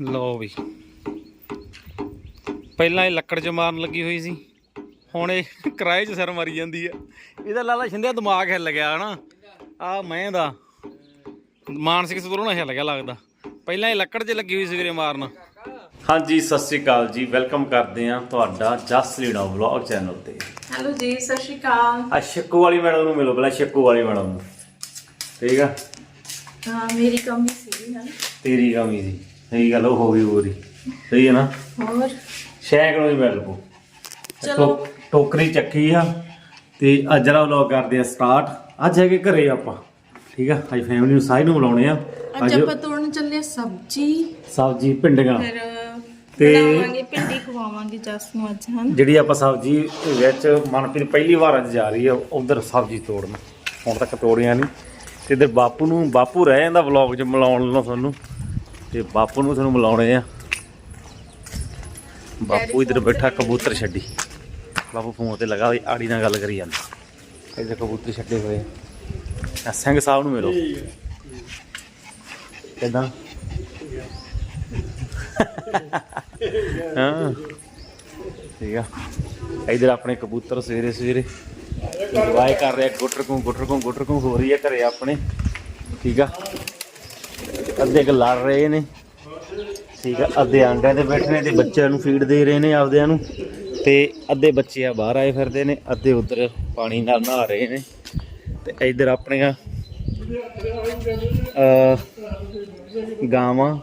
ਲਓ ਵੀ। ਪਹਿਲਾਂ ਇਹ ਲੱਕੜ 'ਚ ਮਾਰਨ ਲੱਗੀ ਹੋਈ ਸੀ। ਹੁਣ ਇਹ ਕਿਰਾਏ 'ਚ ਸਿਰ ਮਾਰੀ ਜਾਂਦੀ ਆ। ਇਹਦਾ ਲਾਲਾ ਛਿੰਦਿਆ ਦਿਮਾਗ ਹਿੱਲ ਗਿਆ ਹਨਾ? ਆ ਮੈਂ ਦਾ। ਮਾਨਸਿਕ ਸੰਤੁਲਨ ਹਿੱਲ ਗਿਆ ਲੱਗਦਾ। ਪਹਿਲਾਂ ਇਹ ਲੱਕੜ 'ਚ ਲੱਗੀ ਹੋਈ ਸੀ ਵੀਰੇ ਮਾਰਨ। ਹਾਂਜੀ ਸਤਿ ਸ੍ਰੀ ਅਕਾਲ ਜੀ। ਵੈਲਕਮ ਕਰਦੇ ਆ ਤੁਹਾਡਾ ਜਸ ਲੀੜਾ ਵਲੌਗ ਚੈਨਲ ਤੇ। ਹੈਲੋ ਜੀ ਸਤਿ ਸ਼੍ਰੀ ਅਕਾਲ। ਆ ਸ਼ੱਕੂ ਵਾਲੀ ਮੈਡਮ ਨੂੰ ਮਿਲੋ ਪਹਿਲਾਂ ਸ਼ੱਕੂ ਵਾਲੀ ਮੈਡਮ ਨੂੰ। ਠੀਕ ਆ? ਹਾਂ ਮੇਰੀ ਕਮੀ ਸੀ ਨਾ ਤੇਰੀ ਕਮੀ ਸੀ। ਸਹੀ ਗੱਲ ਉਹ ਹੋ ਗਈ ਪੂਰੀ ਸਹੀ ਹੈ ਨਾ? ਹੋਰ? ਸ਼ੈਕ ਨੂੰ ਹੀ ਮਿਲ ਪੋ ਚਲੋ। ਟੋਕਰੀ ਚੱਕੀ ਆ ਤੇ ਅੱਜ ਦਾ ਵਲੌਗ ਕਰਦੇ ਆ ਸਟਾਰਟ ਅੱਜ ਹੈਗੇ ਘਰੇ ਆਪਾਂ ਠੀਕ ਆ? ਅੱਜ ਫੈਮਿਲੀ ਨੂੰ ਸਾਰੀ ਨੂੰ ਬੁਲਾਉਣੇ ਆ। ਅੱਜ ਆਪਾਂ ਤੋੜਨ ਚੱਲੇ ਸਬਜੀ। ਸਬਜ਼ੀ ਭਿੰਡੀਆਂ। ਫਿਰ ਤੇ- ਬਣਾਵਾਂਗੇ ਭਿੰਡੀ ਖਵਾਵਾਂਗੇ ਜਸ ਨੂੰ ਅੱਜ ਹਨ ਜਿਹੜੀ ਆਪਾਂ ਸਬਜ਼ੀ ਦੇ ਵਿੱਚ ਮਨਪ੍ਰੀਤ ਪਹਿਲੀ ਵਾਰ ਅੱਜ ਜਾ ਰਹੀ ਆ ਉਧਰ ਸਬਜ਼ੀ ਤੋੜਨ। ਹੁਣ ਤੱਕ ਤੋੜੀਆਂ ਨਹੀਂ। ਤੇ ਇਧਰ ਬਾਪੂ ਨੂੰ ਬਾਪੂ ਰਹਿ ਜਾਂਦਾ ਵਲੌਗ 'ਚ ਮਿਲਾਉਣ ਨੂੰ ਤੁਹਾਨੂੰ। ਤੇ ਬਾਪੂ ਨੂੰ ਤੁਹਾਨੂੰ ਮਿਲਾਉਣੇ ਆ। ਬਾਪੂ ਇਧਰ ਬੈਠਾ ਕਬੂਤਰ ਛੱਡੀ। ਬਾਪੂ ਫੋਨ ਤੇ ਲਗਾ ਹੋਈ ਆੜੀ ਨਾਲ ਗੱਲ ਕਰੀ ਜਾਂਦਾ। ਇਧਰ ਕਬੂਤਰ ਛੱਡੇ ਹੋਏ ਆ। ਸਿੰਘ ਸਾਹਿਬ ਨੂੰ ਮਿਲੋ। ਕਿਦਾਂ? ਹਾਂ। ਠੀਕ ਆ। ਇਧਰ ਆਪਣੇ ਕਬੂਤਰ ਸਵੇਰੇ ਸਵੇਰੇ ਇੰਜੋਏ ਕਰ ਰਿਹਾ। ਗੁੱਟਰ ਕੋ ਗੁੱਟਰ ਕੋ ਗੁੱਟਰ ਕੋ ਹੋ ਰਹੀ ਹੈ ਘਰੇ ਆਪਣੇ। ਠੀਕ ਆ। ਅੱਧੇ ਕੁ ਲੜ ਰਹੇ ਨੇ। ਠੀਕ ਆ, ਅੱਧੇ ਆਂਡਿਆਂ ਤੇ ਬੈਠੇ ਨੇ ਤੇ ਬੱਚਿਆਂ ਨੂੰ ਫੀਡ ਦੇ ਰਹੇ ਨੇ ਆਪਦਿਆਂ ਨੂੰ। ਤੇ ਅੱਧੇ ਬੱਚੇ ਆ ਬਾਹਰ ਆਏ ਫਿਰਦੇ ਨੇ, ਅੱਧੇ ਉਧਰ ਪਾਣੀ ਨਾਲ ਨਹਾ ਰਹੇ ਨੇ। ਤੇ ਇਧਰ ਆਪਣੀਆਂ ਅ ਗਾਵਾਂ,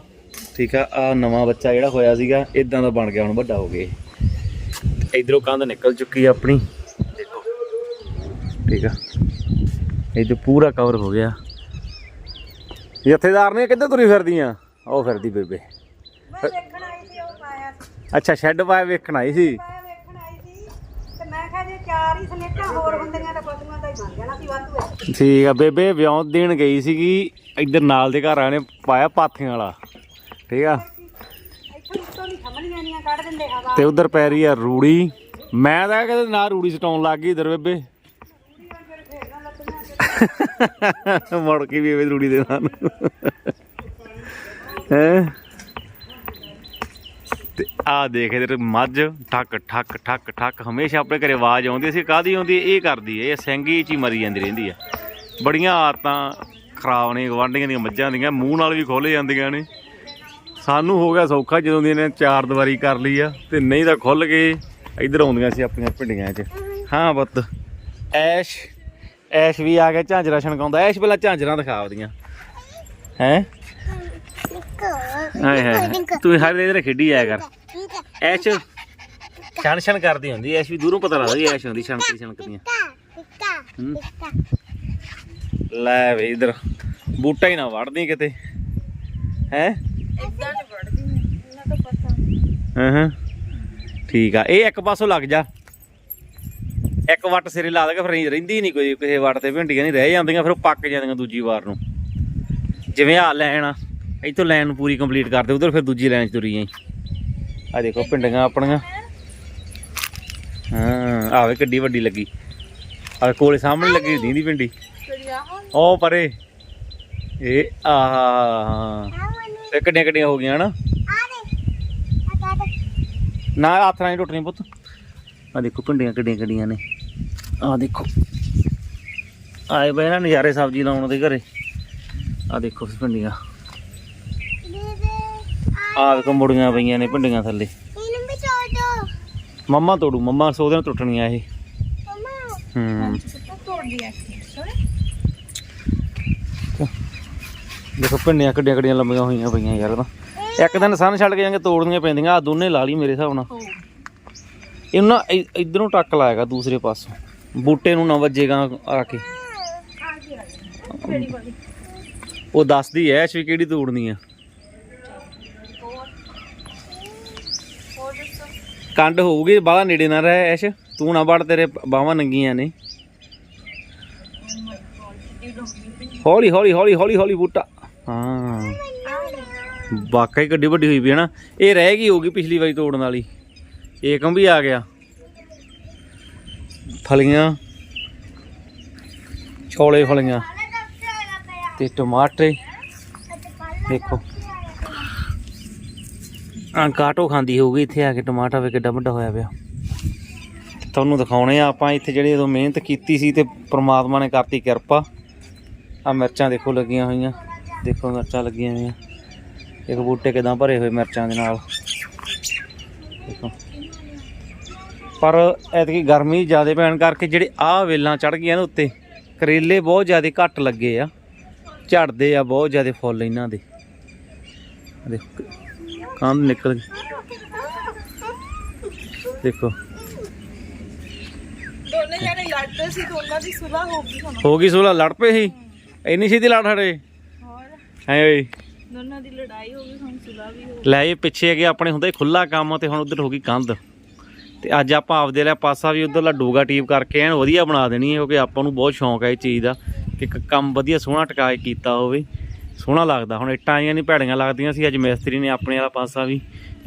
ਠੀਕ ਆ ਆ ਨਵਾਂ ਬੱਚਾ ਜਿਹੜਾ ਹੋਇਆ ਸੀਗਾ ਇਦਾਂ ਦਾ ਬਣ ਗਿਆ, ਹੁਣ ਵੱਡਾ ਹੋ ਗਿਆ ਇਧਰੋਂ ਕੰਧ ਨਿਕਲ ਚੁੱਕੀ ਆ ਆਪਣੀ। ਦੇਖੋ, ਠੀਕ ਆ। ਇਹ ਪੂਰਾ ਕਵਰ ਹੋ ਗਿਆ। ਜਥੇਦਾਰ ਨੇ ਕਿੱਧਰ ਤੁਰੀ ਫਿਰਦੀਆਂ? ਉਹ ਫਿਰਦੀ ਬੇਬੇ। ਮੈਂ ਵੇਖਣ ਆਈ ਸੀ ਉਹ ਪਾਇਆ ਅੱਛਾ ਸ਼ੈੱਡ ਪਾਇਆ ਵੇਖਣ ਆਈ ਸੀ? ਮੈਂ ਵੇਖਣ ਆਈ ਸੀ ਤੇ ਮੈਂ ਕਿਹਾ ਜੇ ਚਾਰ ਹੀ ਸਲੇਟਾਂ ਹੋਰ ਹੁੰਦੀਆਂ ਤਾਂ ਪਸ਼ੂਆਂ ਦਾ ਹੀ ਬਣ ਜਾਣਾ ਸੀ ਵਾਧੂ ਹੈ। ਠੀਕ ਆ ਬੇਬੇ ਵਿਆਹ ਦੇਣ ਗਈ ਸੀਗੀ ਇੱਧਰ ਨਾਲ ਦੇ ਘਰ ਨੇ ਪਾਇਆ ਪਾਥੀਆਂ ਵਾਲਾ। ਠੀਕ ਆ। ਇੱਥੋਂ ਉੱਤੋਂ ਦੀ ਖਮਲੀਆਂ ਨੀਆਂ ਕੱਢ ਦਿੰਦੇ ਹਵਾ। ਤੇ ਉਧਰ ਪੈ ਰਹੀ ਆ ਰੂੜੀ। ਮੈਂ ਤਾਂ ਕਹਿੰਦਾ ਨਾ ਰੂੜੀ ਸਟਾਉਣ ਲੱਗ ਗਈ ਇਧਰ ਬੇਬੇ। ਮੁੜ ਕੇ ਵੀ ਇਹ ਰੂੜੀ ਦੇ ਨਾਲ। ਹੈ? ਤੇ ਆ ਦੇਖ ਇਧਰ ਮੱਝ, ਠੱਕ ਠੱਕ ਠੱਕ ਠੱਕ। ਹਮੇਸ਼ਾ ਆਪਣੇ ਘਰੇ ਆਵਾਜ਼ ਆਉਂਦੀ ਸੀ ਕਾਦੀ ਆਉਂਦੀ ਇਹ ਕਰਦੀ ਹੈ। ਇਹ ਸਿੰਗੀ ਚ ਹੀ ਮਰੀ ਜਾਂਦੀ ਰਹਿੰਦੀ ਆ ਬੜੀਆਂ ਆਦਤਾਂ ਖਰਾਬ ਨੇ ਗਵਾਂਢੀਆਂ ਦੀਆਂ, ਮੱਝਾਂ ਦੀਆਂ। ਮੂੰਹ ਨਾਲ ਵੀ ਖੋਲੇ ਜਾਂਦੀਆਂ ਨੇ। ਸਾਨੂੰ ਹੋ ਗਿਆ ਸੌਖਾ ਜਦੋਂ ਦੀ ਇਹਨੇ ਚਾਰ ਦੀਵਾਰੀ ਕਰ ਲਈ ਆ। ਤੇ ਨਹੀਂ ਤਾਂ ਖੁੱਲ ਕੇ ਇੱਧਰ ਆਉਂਦੀਆਂ ਸੀ ਆਪਣੀਆਂ ਭਿੰਡੀਆਂ 'ਚ। ਹਾਂ ਬੱਤ ਐਸ਼ ਐਸ਼ ਵੀ ਆ ਗਿਆ ਝਾਂਜਰਾ ਛਣਕਾਉਂਦਾ। ਐਸ਼ ਪਹਿਲਾਂ ਝਾਂਜਰਾਂ ਦਿਖਾਵਦੀਆਂ ਹੈ? ਹਾਏ ਹਾਏ। ਤੂੰ ਹਰ ਵੇਲੇ ਖੇਡੀ ਆਇਆ ਕਰ। ਐਸ਼ ਛਣ ਛਣ ਕਰਦੀ ਹੁੰਦੀ ਐਸ਼ ਵੀ ਦੂਰੋਂ ਪਤਾ ਲੱਗਦਾ ਐਸ਼ ਹੁੰਦੀ ਛਣਕਦੀ ਛਣਕਦੀਆਂ। ਲੈ ਵੇ ਇਧਰ ਬੂਟਾ ਹੀ ਨਾ ਵੜਦੀ ਕਿਤੇ। ਹੈ? ਇਦਾਂ ਨਹੀਂ ਵੜਦੀ ਇਹਨਾਂ ਦਾ ਪਤਾ। ਹਾਂ ਹਾਂ। ਠੀਕ ਆ ਇਹ ਇੱਕ ਪਾਸੋਂ ਲੱਗ ਜਾ। ਇੱਕ ਵੱਟ ਸਿਰੇ ਲਾ ਦੇਗਾ ਫਿਰ ਨਹੀਂ ਰਹਿੰਦੀ ਨਹੀਂ ਕੋਈ, ਕਿਸੇ ਵੱਟ ਤੇ ਭਿੰਡੀਆਂ ਨਹੀਂ ਰਹਿ ਜਾਂਦੀਆਂ, ਫਿਰ ਉਹ ਪੱਕ ਜਾਂਦੀਆਂ ਦੂਜੀ ਵਾਰ ਨੂੰ। ਜਿਵੇਂ ਆ ਲੈਣ ਆ, ਇੱਥੋਂ ਲਾਈਨ ਨੂੰ ਪੂਰੀ ਕੰਪਲੀਟ ਕਰਦੇ ਉਧਰ ਫਿਰ ਦੂਜੀ ਲਾਈਨ 'ਚ ਤੁਰੀ ਜਾਈ। ਆ ਦੇਖੋ ਭਿੰਡੀਆਂ ਆਪਣੀਆਂ। ਹਾਂ ਆਵੇ ਕਿੱਡੀ ਵੱਡੀ ਲੱਗੀ। ਆ ਕੋਲੇ ਸਾਹਮਣੇ ਲੱਗੀ ਹੁੰਦੀ ਦੀ ਭਿੰਡੀ। ਉਹ ਪਰੇ। ਇਹ ਆਹਾ ਇਹ ਕਿੱਡੀਆਂ ਕਿੱਡੀਆਂ ਹੋ ਗਈਆਂ ਹਨਾ? ਨਾ, ਹੱਥ ਨਾਲ ਨੀ ਟੁੱਟਣੀ ਪੁੱਤ। ਆ ਦੇਖੋ ਭਿੰਡੀਆਂ ਕਿੱਡੀਆਂ ਕਿੱਡੀਆਂ ਨੇ। ਆ ਦੇਖੋ। ਆਏ ਬਈ ਨਾ ਨਜ਼ਾਰੇ ਸਬਜ਼ੀ ਲਾਉਣ ਦੇ ਘਰੇ। ਆ ਦੇਖੋ ਭਿੰਡੀਆਂ। ਆ ਦੇਖੋ ਮੁੜੀਆਂ ਪਈਆਂ ਨੇ ਭਿੰਡੀਆਂ ਥੱਲੇ। ਮੰਮਾ ਤੋੜੂ ਮੰਮਾ ਸੋਦੇ ਨਾਲ ਟੁੱਟਣੀਆਂ ਇਹ। ਹੂੰ। ਦੇਖੋ ਭਿੰਡੀਆਂ ਕਿੱਡੀਆਂ ਕਿੱਡੀਆਂ ਲੰਮੀਆਂ ਹੋਈਆਂ ਪਈਆਂ ਯਾਰ ਤਾਂ। ਇੱਕ ਦਿਨ ਸਨ ਛੱਡ ਕੇ ਜਾਂਗੇ ਤੋੜਨੀਆਂ ਪੈਂਦੀਆਂ ਆ ਦੋਨੇ ਲਾ ਲਈ ਮੇਰੇ ਹਿਸਾਬ ਨਾਲ। ਇਹਨੂੰ ਨਾ ਇੱਧਰੋਂ ਟੱਕ ਲਾਏਗਾ ਦੂਸਰੇ ਪਾਸੋਂ। ਬੂਟੇ ਨੂੰ ਨਾ ਵੱਜੇਗਾ ਆ ਕੇ। ਉਹ ਦੱਸਦੀ ਐ, ਐਸ਼ ਵੀ ਕਿਹੜੀ ਤੋੜਨੀ ਆ ਕੰਡ ਹੋਊਗੀ, ਬਾਹਲਾ ਨੇੜੇ ਨਾ ਰਹਿ, ਐਸ਼। ਤੂੰ ਨਾ ਵੜ, ਤੇਰੇ ਬਾਹਾਂ ਨੰਗੀਆਂ ਨੇ। ਹੌਲੀ ਹੌਲੀ ਹੌਲੀ ਹੌਲੀ ਹੌਲੀ ਬੂਟਾ। ਹਾਂ। ਵਾਕਈ ਗੱਡੀ ਵੱਡੀ ਹੋਈ ਵੀ ਹੈ ਨਾ। ਇਹ ਰਹਿ ਗਈ ਹੋਗੀ ਪਿਛਲੀ ਵਾਰੀ ਤੋੜਨ ਵਾਲੀ। ਏਕਮ ਵੀ ਆ ਗਿਆ। ਫਲੀਆਂ ਛੋਲੇ ਫਲੀਆਂ ਤੇ ਟਮਾਟਰ। ਦੇਖੋ। ਆ ਕਾਟੋ ਖਾਂਦੀ ਹੋਊਗੀ, ਇੱਥੇ ਆ ਕੇ ਟਮਾਟਰ ਵੇ ਕਿੱਡਾ ਵੱਡਾ ਹੋਇਆ ਪਿਆ। ਤੁਹਾਨੂੰ ਦਿਖਾਉਣੇ ਆ ਆਪਾਂ ਇੱਥੇ ਜਿਹੜੀ ਉਦੋਂ ਮਿਹਨਤ ਕੀਤੀ ਸੀ ਤੇ ਪ੍ਰਮਾਤਮਾ ਨੇ ਕਰਤੀ ਕਿਰਪਾ। ਆ ਮਿਰਚਾਂ ਦੇਖੋ ਲੱਗੀਆਂ ਹੋਈਆਂ। ਦੇਖੋ ਮਿਰਚਾਂ ਲੱਗੀਆਂ ਹੋਈਆਂ। ਇੱਕ ਬੂਟੇ ਕਿਦਾਂ ਭਰੇ ਹੋਏ ਮਿਰਚਾਂ ਦੇ ਨਾਲ। ਦੇਖੋ। ਪਰ ਐਤਕੀ ਗਰਮੀ ਜ਼ਿਆਦਾ ਪੈਣ ਕਰਕੇ ਜਿਹੜੇ ਆਹ ਵੇਲਾਂ ਚੜ ਗਈਆਂ ਨੇ ਉੱਤੇ ਕਰੇਲੇ ਬਹੁਤ ਜ਼ਿਆਦਾ ਘੱਟ ਲੱਗੇ ਆ। ਝੜਦੇ ਆ ਬਹੁਤ ਜ਼ਿਆਦਾ ਫੁੱਲ ਇਹਨਾਂ ਦੇ। ਦੇਖੋ ਨਿਕਲ ਗਈ। ਦੇਖੋ। ਦੋਨੇ ਜਣੇ ਲੜਦੇ ਸੀ ਦੋਨਾਂ ਦੀ ਸੁਲਾ ਹੋ ਗਈ ਹੁਣ। ਹੋ ਗਈ ਸੋਲਾ ਲੜ ਪਏ ਸੀ? ਇੰਨੀ ਛੇਤੀ ਲੜ ਹੜੇ ਹੈ ਓਏ। ਦੋਨਾਂ ਦੀ ਲੜਾਈ ਹੋ ਗਈ ਹੁਣ ਸੁਲਾ ਵੀ ਹੋ ਲੈ ਇਹ ਪਿੱਛੇ ਅੱਗੇ ਆਪਣੇ ਹੁੰਦਾ ਖੁੱਲਾ ਕੰਮ ਤੇ ਹੁਣ ਉਧਰ ਹੋ ਗਈ ਕੰਧ। ਤੇ ਅੱਜ ਆਪਾਂ ਆਪਦੇ ਲਈ ਪਾਸਾ ਵੀ ਉਧਰਲਾ ਡੋਗਾ ਟੀਪ ਕਰਕੇ ਐਨ ਵਧੀਆ ਬਣਾ ਦੇਣੀ ਹੈ ਕਿਉਂਕਿ ਆਪਾਂ ਨੂੰ ਬਹੁਤ ਸ਼ੌਂਕ ਹੈ ਇਹ ਚੀਜ਼ ਦਾ ਕਿ ਕੰਮ ਵਧੀਆ ਸੋਹਣਾ ਟਿਕਾ ਕੇ ਕੀਤਾ ਹੋਵੇ ਸੋਹਣਾ ਲੱਗਦਾ। ਹੁਣ ਇੱਟਾਂ ਆਈਆਂ ਨਹੀਂ ਭੈੜੀਆਂ ਲੱਗਦੀਆਂ ਸੀ ਅੱਜ ਮਿਸਤਰੀ ਨੇ ਆਪਣੇ ਵਾਲਾ ਪਾਸਾ ਵੀ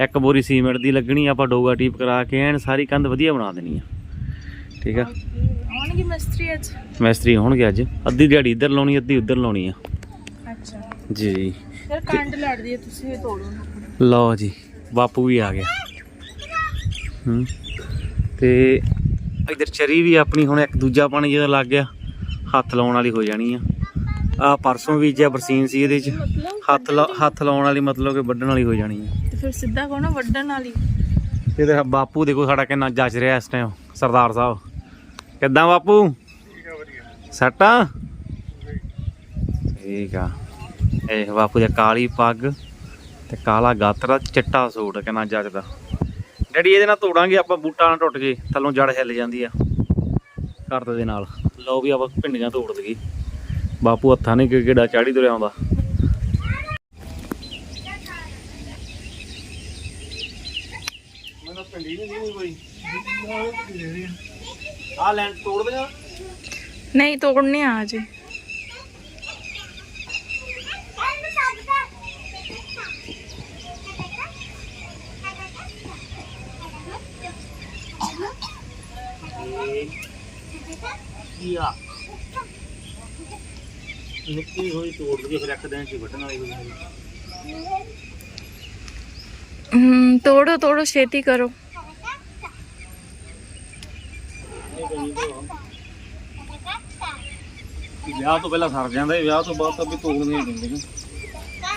ਇੱਕ ਬੋਰੀ ਸੀਮੈਂਟ ਦੀ ਲੱਗਣੀ ਆਪਾਂ ਡੋਗਾ ਟੀਪ ਕਰਾ ਕੇ ਐਨ ਸਾਰੀ ਕੰਧ ਵਧੀਆ ਬਣਾ ਦੇਣੀ ਆ। ਠੀਕ ਆ? ਆਉਣਗੇ ਮਿਸਤਰੀ ਅੱਜ? ਮਿਸਤਰੀ ਹੋਣਗੇ ਅੱਜ। ਅੱਧੀ ਦਿਹਾੜੀ ਇੱਧਰ ਲਾਉਣੀ ਅੱਧੀ ਉੱਧਰ ਲਾਉਣੀ ਆ। ਅੱਛਾ। ਜੀ। ਫਿਰ ਕੰਡ ਲੜਦੀ ਹੈ ਤੁਸੀਂ ਵੀ ਤੋੜੋ ਲਓ ਜੀ ਬਾਪੂ ਵੀ ਆ ਗਿਆ। ਹੂੰ। ਤੇ ਇਧਰ ਚਰੀ ਵੀ ਆਪਣੀ ਹੁਣ ਇੱਕ ਦੂਜਾ ਪਾਣੀ ਜਦੋਂ ਲੱਗ ਗਿਆ ਹੱਥ ਲਾਉਣ ਵਾਲੀ ਹੋ ਜਾਣੀ ਆ। ਆ ਪਰਸੋਂ ਵੀ ਜਿਆ ਬਰਸੀਨ ਸੀ ਇਹਦੇ ਚ ਹੱਥ ਹੱਥ ਲਾਉਣ ਵਾਲੀ ਮਤਲਬ ਕਿ ਵੱਢਣ ਵਾਲੀ ਹੋ ਜਾਣੀ ਆ। ਤੇ ਫਿਰ ਸਿੱਧਾ ਕਹੋ ਨਾ ਵੱਢਣ ਵਾਲੀ। ਤੇ ਇਹਦੇ ਬਾਪੂ ਦੇਖੋ ਸਾਡਾ ਕਿੰਨਾ ਜੱਜ ਰਿਹਾ ਇਸ ਟਾਈਮ ਸਰਦਾਰ ਸਾਹਿਬ। ਕਿੱਦਾਂ ਬਾਪੂ? ਸੱਟਾਂ ਠੀਕ ਆ। ਇਹ ਬਾਪੂ ਦੀ ਕਾਲੀ ਪੱਗ ਤੇ ਕਾਲਾ ਗਾਤਰਾ ਚਿੱਟਾ ਸੂਟ ਕਿੰਨਾ ਜੱਜਦਾ ਡੈਡੀ ਇਹਦੇ ਨਾਲ ਤੋੜਾਂਗੇ ਆਪਾਂ ਬੂਟਾ ਨਾ ਟੁੱਟ ਜੇ ਥੱਲੋਂ ਜੜ ਹਿੱਲ ਜਾਂਦੀ ਆ। ਕਰਦ ਦੇ ਨਾਲ। ਲਓ ਵੀ ਆਪਾਂ ਭਿੰਡੀਆਂ ਤੋੜ ਦਈਏ। ਬਾਪੂ ਹੱਥਾਂ ਨੇ ਕਿ ਕਿਹੜਾ ਚਾੜੀ ਤੁਰਿਆ ਆਉਂਦਾ। ਮੈਨੂੰ ਭਿੰਡੀ ਨਹੀਂ ਕੋਈ। ਆ ਲੈਣ ਤੋੜ ਦੇਗਾ ਨਹੀਂ ਤੋੜਨੇ ਆ ਜੇ ਕੀ ਨਿੱਕੀ ਹੋਈ ਤੋੜ ਦਈਏ ਫਿਰ ਇੱਕ ਦਿਨ ਚ ਵੱਢਣ ਵਾਲੀ ਹੋ ਜਾਂਦੀ ਹਮ ਤੋੜੋ ਤੋੜੋ ਛੇਤੀ ਕਰੋ। ਵਿਆਹ ਤੋਂ ਪਹਿਲਾਂ ਸਰ ਜਾਂਦਾ ਵਿਆਹ ਤੋਂ ਬਾਅਦ ਤਾਂ ਵੀ ਤੋੜਦੇ ਹੀ ਦਿੰਦੇ ਨੇ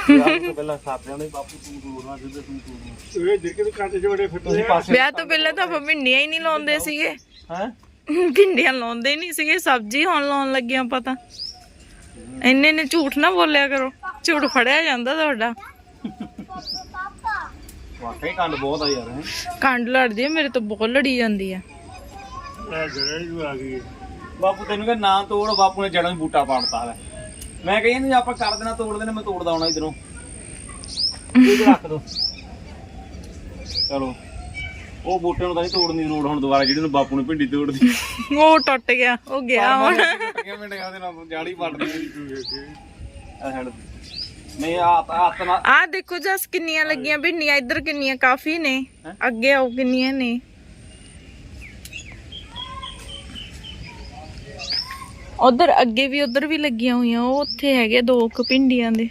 ਵਿਆਹ ਤੋਂ ਪਹਿਲਾਂ ਸਰ ਜਾਂਦਾ ਸੀ, ਬਾਪੂ ਤੂੰ ਤੋੜਨਾ ਜਿੱਦੇ ਤੂੰ ਤੋੜਨਾ ਇਹ ਜਿਹੜੇ ਕਾਂਟੇ ਜੋੜੇ ਫਿੱਟ ਤੁਸੀਂ ਪਾਸੇ ਵਿਆਹ ਤੋਂ ਪਹਿਲਾਂ ਤਾਂ ਆਪਾਂ ਭਿੰਡੀਆਂ ਹੀ ਨਹੀਂ ਲਾਉਂਦੇ ਸੀਗੇ। ਹੈ? ਭਿੰਡੀਆਂ ਲਾਉਂਦੇ ਹੀ ਨਹੀਂ ਸੀਗੇ ਸਬਜ਼ੀ ਹੁਣ ਲਾਉਣ ਲੱਗੇ ਆਪਾਂ ਤਾਂ। ਇੰਨੇ ਨੇ ਝੂਠ ਨਾ ਬੋਲਿਆ ਕਰੋ ਝੂਠ ਫੜਿਆ ਜਾਂਦਾ ਤੁਹਾਡਾ। ਵਾਕਈ ਕੰਡ ਬਹੁਤ ਆ ਯਾਰ ਹੈ? ਕੰਡ ਲੜਦੀ ਹੈ ਮੇਰੇ ਤੋਂ ਬਹੁਤ ਲੜੀ ਜਾਂਦੀ ਹੈ ਇਹ ਜਿਹੜੇ ਨੂੰ ਆ ਗਈ। ਬਾਪੂ ਤੈਨੂੰ ਕਹ ਨਾ ਤੋੜ ਬਾਪੂ ਨੇ ਜੜਾਂ ਨੂੰ ਬੂਟਾ ਪਾੜਤਾ ਲੈ। ਮੈਂ ਕਹੀ ਨਹੀਂ ਆਪਾਂ ਕਰ ਦੇਣਾ ਤੋੜ ਦੇਣਾ ਮੈਂ ਤੋੜਦਾ ਆਉਣਾ ਇਧਰੋਂ। ਇਹ ਰੱਖ ਦੋ। ਚਲੋ। ਉਹ ਬੂਟੇ ਨੂੰ ਤਾਂ ਨਹੀਂ ਤੋੜਨ ਦੀ ਲੋੜ ਹੁਣ ਦੁਬਾਰਾ ਜਿਹੜੀ ਨੂੰ ਬਾਪੂ ਨੇ ਭਿੰਡੀ ਤੋੜਦੀ। ਉਹ ਟੁੱਟ ਗਿਆ ਉਹ ਗਿਆ ਹੁਣ। ਮਿੰਟ ਦੇ ਨਾਲ ਜਾੜੀ ਪੜਦੀ ਨਹੀਂ ਆ ਤਾਂ ਹੱਥ ਨਾਲ ਆਹ ਦੇਖੋ ਜਸ ਕਿੰਨੀਆਂ ਲੱਗੀਆਂ ਭਿੰਡੀਆਂ ਇੱਧਰ ਕਿੰਨੀਆਂ ਕਾਫੀ ਨੇ। ਅੱਗੇ ਆਓ ਕਿੰਨੀਆਂ ਨੇ। ਉਧਰ ਅੱਗੇ ਵੀ ਉਧਰ ਵੀ ਲੱਗੀਆਂ ਹੋਈਆਂ ਉਹ ਉੱਥੇ ਹੈਗੇ ਦੋ ਕੁ ਭਿੰਡੀਆਂ ਦੇ।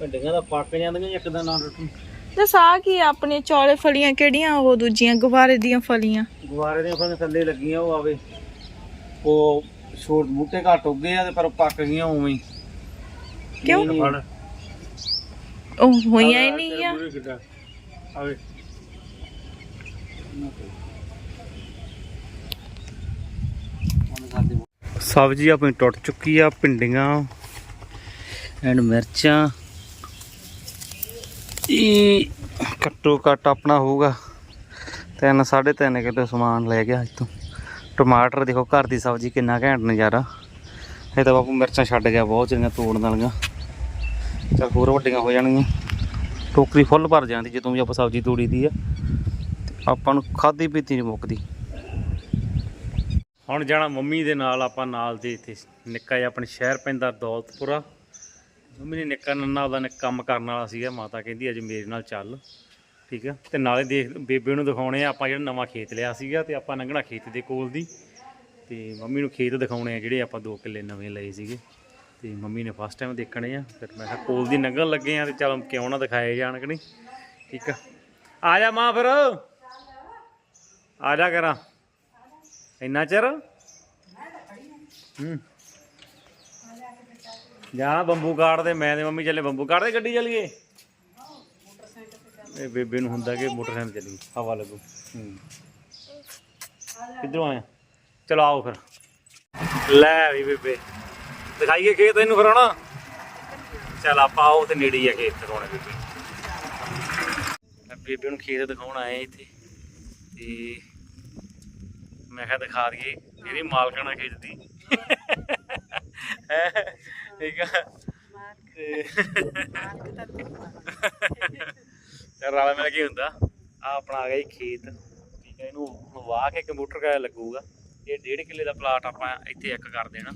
ਭਿੰਡੀਆਂ ਦਾ ਪੱਕ ਜਾਂਦੀਆਂ ਇੱਕ ਦਿਨ ਨਾਲ ਰੋਟੀ। ਤੇ ਸਾਹ ਕੀ ਆ ਆਪਣੇ ਚੌਲੇ ਫਲੀਆਂ ਕਿਹੜੀਆਂ ਉਹ ਦੂਜੀਆਂ ਗੁਬਾਰੇ ਦੀਆਂ ਫਲੀਆਂ। ਗੁਬਾਰੇ ਦੀਆਂ ਫਲਾਂ ਥੱਲੇ ਲੱਗੀਆਂ ਉਹ ਆਵੇ। ਉਹ ਛੋਟ ਬੂਟੇ ਘੱਟ ਉੱਗੇ ਆ ਤੇ ਪਰ ਪੱਕ ਗਈਆਂ ਉਵੇਂ ਹੀ। ਕਿਉਂ? ਨਹੀਂ, ਫੜ। ਉਹ ਹੋਈਆਂ ਹੀ ਨਹੀਂ ਆ। ਆਵੇ। ਸਬਜ਼ੀ ਆਪਣੀ ਟੁੱਟ ਚੁੱਕੀ ਆ, ਭਿੰਡੀਆਂ ਐਂਡ ਮਿਰਚਾਂ। ਇਹ ਘੱਟੋ ਘੱਟ ਆਪਣਾ ਹੋਊਗਾ ਤਿੰਨ, ਸਾਢੇ ਤਿੰਨ ਕਿਲੋ ਸਮਾਨ ਲੈ ਗਿਆ ਅੱਜ ਤੋਂ ਟਮਾਟਰ ਦੇਖੋ ਘਰ ਦੀ ਸਬਜ਼ੀ ਕਿੰਨਾ ਘੈਂਟ ਨਜ਼ਾਰਾ। ਇਹ ਤਾਂ ਬਾਪੂ ਮਿਰਚਾਂ ਛੱਡ ਗਿਆ, ਬਹੁਤ ਜਿਹੜੀਆਂ ਤੋੜਨ ਵਾਲੀਆਂ। ਚਲ ਹੋਰ ਵੱਡੀਆਂ ਹੋ ਜਾਣਗੀਆਂ। ਟੋਕਰੀ ਫੁੱਲ ਭਰ ਜਾਂਦੀ ਜਦੋਂ ਵੀ ਆਪਾਂ ਸਬਜ਼ੀ ਤੋੜੀ ਦੀ ਆ। ਆਪਾਂ ਨੂੰ ਖਾਦੀ ਪੀਤੀ ਨਹੀਂ ਮੁੱਕਦੀ। ਹੁਣ ਜਾਣਾ ਮੰਮੀ ਦੇ ਨਾਲ, ਆਪਾਂ ਨਾਲ ਦੇ ਇੱਥੇ ਨਿੱਕਾ ਜਿਹਾ ਆਪਣੇ ਸ਼ਹਿਰ ਪੈਂਦਾ ਦੌਲਤਪੁਰਾ। ਮੰਮੀ ਨੇ ਨਿੱਕਾ ਨੰਨਾ ਉਹਦਾ ਨੇ ਕੰਮ ਕਰਨ ਵਾਲਾ ਸੀਗਾ, ਮਾਤਾ ਕਹਿੰਦੀ ਅੱਜ ਮੇਰੇ ਨਾਲ ਚੱਲ, ਠੀਕ ਆ? ਤੇ ਨਾਲੇ ਦੇਖ, ਬੇਬੇ ਨੂੰ ਦਿਖਾਉਣੇ ਆ, ਆਪਾਂ ਜਿਹੜਾ ਨਵਾਂ ਖੇਤ ਲਿਆ ਸੀਗਾ ਤੇ ਆਪਾਂ ਲੰਘਣਾ ਖੇਤ ਦੇ ਕੋਲ ਦੀ। ਤੇ ਮੰਮੀ ਨੂੰ ਖੇਤ ਦਿਖਾਉਣੇ ਆ ਜਿਹੜੇ ਆਪਾਂ 2 ਕਿੱਲੇ ਨਵੇਂ ਲਏ ਸੀਗੇ। ਤੇ ਮੰਮੀ ਨੇ ਫਸਟ ਟਾਈਮ ਦੇਖਣੇ ਆ, ਫਿਰ ਮੈਂ ਕਿਹਾ ਕੋਲ ਦੀ ਲੰਘਣ ਲੱਗੇ ਆ ਤੇ ਚਲ ਕਿਉਂ ਨਾ ਦਿਖਾਏ ਜਾਣ ਕਿ ਨਹੀਂ, ਠੀਕ ਆ? ਆ ਜਾ ਮਾਂ ਫਿਰ। ਆ ਜਾ ਕਰਾਂ। ਇੰਨਾ ਚਿਰ? ਹੂੰ। ਜਾ ਬੰਬੂ ਕਾੜ ਦੇ, ਮੈਂ ਤੇ ਮੰਮੀ ਚੱਲੇ ਬੰਬੂ ਕਾੜ ਦੇ ਗੱਡੀ ਚੱਲੀਏ? ਇਹ ਬੇਬੇ ਨੂੰ ਹੁੰਦਾ ਕਿ ਮੋਟਰਸਾਈਕਲ ਚੱਲੀ ਹਵਾ ਲੱਗੂ। ਹੂੰ। ਕਿੱਧਰੋਂ ਆਇਆ? ਚਲੋ ਆਓ ਫਿਰ। ਲੈ ਵੀ ਬੇਬੇ। ਦਿਖਾਈਏ ਖੇਤ ਇਹਨੂੰ ਫਿਰ ਹੁਣ ਚਲ ਆਪਾਂ ਆਓ ਤੇ ਨੇੜੇ ਹੀ ਆ ਖੇਤ ਦਿਖਾਉਣੇ ਬੇਬੇ। ਬੇਬੇ ਨੂੰ ਖੇਤ ਦਿਖਾਉਣ ਆਏ ਇੱਥੇ। ਤੇ ਮੈਂ ਕਿਹਾ ਦਿਖਾ ਦਈਏ, ਇਹਦੀ ਮਾਲਕਣਾ ਖਿੱਚਦੀ। ਦੀ ਠੀਕ ਆ? ਤੇ ਚੱਲ ਰਾਲਾ ਮਿਲ ਕੀ ਹੁੰਦਾ। ਆ ਆਪਣਾ ਆ ਗਿਆ ਜੀ ਖੇਤ। ਠੀਕ ਹੈ ਇਹਨੂੰ ਹੁਣ ਵਾਹ ਕੇ ਕੰਪਿਊਟਰ ਕਾ ਲੱਗੂਗਾ। ਇਹ ਡੇਢ ਕਿੱਲੇ ਦਾ ਪਲਾਟ ਆਪਾਂ ਇੱਥੇ ਇੱਕ ਕਰ ਦੇਣਾ।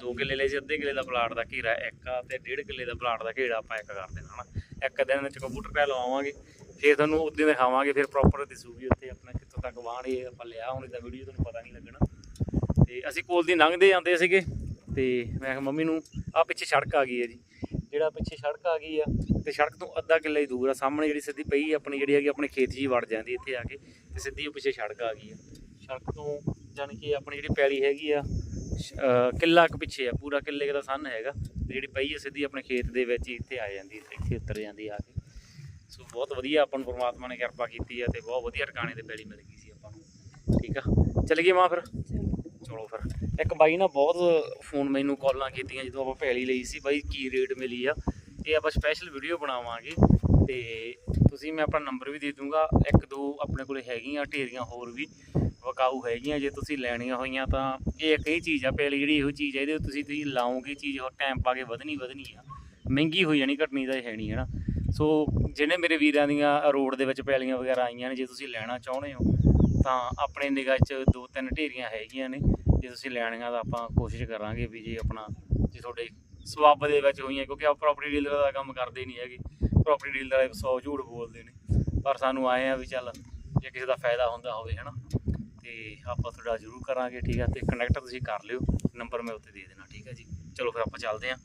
2 ਕਿੱਲੇ ਲਈ ਸੀ ਅੱਧੇ ਕਿੱਲੇ ਦਾ ਪਲਾਟ ਦਾ ਘੇਰਾ ਇੱਕ ਆ, ਤੇ ਡੇਢ ਕਿੱਲੇ ਦਾ ਪਲਾਟ ਦਾ ਘੇਰਾ ਆਪਾਂ ਇੱਕ ਕਰ ਦੇਣਾ, ਹਨਾ। ਇੱਕ ਦਿਨ ਵਿੱਚ ਕੰਪਿਊਟਰ ਕਾ ਲਵਾਵਾਂਗੇ, ਫਿਰ ਤੁਹਾਨੂੰ ਉਦੋਂ ਦਿਖਾਵਾਂਗੇ, ਫਿਰ ਪ੍ਰੋਪਰ ਦਿਸੂਗੀ ਉੱਥੇ ਆਪਣਾ। ਕਿੱਥੋਂ ਤੱਕ ਇਹ ਆਪਾਂ ਲਿਆ, ਹੁਣ ਇਹਦਾ ਵੀਡੀਓ ਤੁਹਾਨੂੰ ਪਤਾ ਨਹੀਂ ਲੱਗਣਾ। ਤੇ ਅਸੀਂ ਕੋਲ ਦੀ ਲੰਘਦੇ ਜਾਂਦੇ ਸੀਗੇ, ਤੇ ਮੈਂ ਕਿਹਾ, ਮੰਮੀ ਨੂੰ ਆ ਪਿੱਛੇ ਸੜਕ ਆ ਗਈ ਹੈ ਜੀ। ਜਿਹੜਾ ਪਿੱਛੇ ਸੜਕ ਆ ਗਈ ਆ, ਤੇ ਸੜਕ ਤੋਂ ਅੱਧਾ ਕਿੱਲਾ ਹੀ ਦੂਰ ਆ। ਸਾਹਮਣੇ ਜਿਹੜੀ ਸਿੱਧੀ ਪਈ ਆਪਣੀ ਜਿਹੜੀ ਹੈਗੀ, ਆਪਣੇ ਖੇਤ 'ਚ ਹੀ ਵੜ ਜਾਂਦੀ ਇੱਥੇ ਆ ਕੇ, ਤੇ ਸਿੱਧੀ ਉਹ ਪਿੱਛੇ ਸੜਕ ਆ ਗਈ ਆ। ਸੜਕ ਤੋਂ ਜਾਣੀ ਕਿ ਆਪਣੀ ਜਿਹੜੀ ਪੈਲੀ ਹੈਗੀ ਆ, ਸ਼- ਕਿੱਲਾ ਕੁ ਪਿੱਛੇ ਆ। ਪੂਰਾ ਕਿੱਲੇ ਦਾ ਸੰਨ ਹੈਗਾ, ਤੇ ਜਿਹੜੀ ਪਈ ਆ, ਸਿੱਧੀ ਆਪਣੇ ਖੇਤ ਦੇ ਵਿੱਚ ਹੀ ਇੱਥੇ ਆ ਜਾਂਦੀ, ਇੱਥੇ ਉਤਰ ਜਾਂਦੀ ਆ ਕੇ। ਸੋ ਬਹੁਤ ਵਧੀਆ ਆਪਾਂ ਨੂੰ ਪਰਮਾਤਮਾ ਨੇ ਕਿਰਪਾ ਕੀਤੀ ਹੈ ਤੇ ਬਹੁਤ ਵਧੀਆ ਟਿਕਾਣੇ ਤੇ ਪੈਲੀ ਮਿਲ ਗਈ ਸੀ ਆਪਾਂ ਨੂੰ। ਠੀਕ ਆ? ਚੱਲ ਗਏ ਮਾਂ ਫਿਰ? ਚਲੋ ਫਿਰ। ਇੱਕ ਬਾਈ ਨਾ ਬਹੁਤ ਫੋਨ ਮੈਨੂੰ ਕਾਲਾਂ ਕੀਤੀਆਂ ਜਦੋਂ ਆਪਾਂ ਪੈਲੀ ਲਈ ਸੀ, ਬਾਈ ਕੀ ਰੇਟ ਮਿਲੀ ਆ? ਇਹ ਆਪਾਂ ਸਪੈਸ਼ਲ ਵੀਡੀਓ ਬਣਾਵਾਂਗੇ। ਤੇ ਤੁਸੀਂ ਮੈਂ ਆਪਣਾ ਨੰਬਰ ਵੀ ਦੇ ਦੂੰਗਾ। ਇੱਕ ਦੋ ਆਪਣੇ ਕੋਲੇ ਹੈਗੀਆਂ, ਢੇਰੀਆਂ ਹੋਰ ਵੀ ਵਕਾਊ ਹੈਗੀਆਂ। ਜੇ ਤੁਸੀਂ ਲੈਣੀਆਂ ਹੋਈਆਂ ਤਾਂ ਇਹ ਇੱਕ ਹੀ ਚੀਜ਼ ਆ, ਪੈਲੀ ਜਿਹੜੀ ਇਹੋ ਚੀਜ਼ ਆ, ਇਹਦੇ ਤੁਸੀਂ ਤੁਸੀਂ ਲਾਓਗੇ ਚੀਜ਼, ਹੋਰ ਟਾਈਮ ਪਾ ਕੇ ਵਧਣੀ ਵਧਣੀ ਆ। ਮਹਿੰਗੀ ਹੋ ਜਾਣੀ, ਘਟਣੀ ਤਾਂ ਹੈ ਨਹੀਂ, ਹੈ ਨਾ? ਸੋ ਜਿਹੜੇ ਮੇਰੇ ਵੀਰਾਂ ਦੀਆਂ ਰੋਡ ਦੇ ਵਿੱਚ ਪੈਲੀਆਂ ਵਗੈਰਾ ਆਈਆਂ ਨੇ, ਜੇ ਤੁਸੀਂ ਲੈਣਾ ਚਾਹੁੰਦੇ ਹੋ, ਤਾਂ ਆਪਣੇ ਨਿਗਾਹ 'ਚ ਦੋ ਤਿੰਨ ਢੇਰੀਆਂ ਹੈਗੀਆਂ ਨੇ। ਜੇ ਤੁਸੀਂ ਲੈਣੀਆਂ ਤਾਂ ਆਪਾਂ ਕੋਸ਼ਿਸ਼ ਕਰਾਂਗੇ ਵੀ ਜੇ ਆਪਣਾ, ਜੇ ਤੁਹਾਡੇ ਸਵਾਬ ਦੇ ਵਿੱਚ ਹੋਈਆਂ, ਕਿਉਂਕਿ ਆਪਾਂ ਪ੍ਰਾਪਰਟੀ ਡੀਲਰ ਦਾ ਕੰਮ ਕਰਦੇ ਨਹੀਂ ਹੈਗੇ। ਪ੍ਰਾਪਰਟੀ ਡੀਲਰ ਵਾਲੇ 100 ਝੂਠ ਬੋਲਦੇ ਨੇ। ਪਰ ਸਾਨੂੰ ਆਏ ਆ ਵੀ ਚੱਲ, ਜੇ ਕਿਸੇ ਦਾ ਫਾਇਦਾ ਹੁੰਦਾ ਹੋਵੇ, ਹਨਾ। ਤੇ ਆਪਾਂ ਤੁਹਾਡਾ ਜ਼ਰੂਰ ਕਰਾਂਗੇ, ਠੀਕ ਆ? ਤੇ ਕਨੈਕਟ ਤੁਸੀਂ ਕਰ ਲਿਓ। ਨੰਬਰ ਮੈਂ ਉੱਤੇ ਦੇ ਦੇਣਾ, ਠੀਕ ਆ ਜੀ? ਚਲੋ ਫਿਰ ਆਪਾਂ ਚੱਲਦੇ ਆਂ।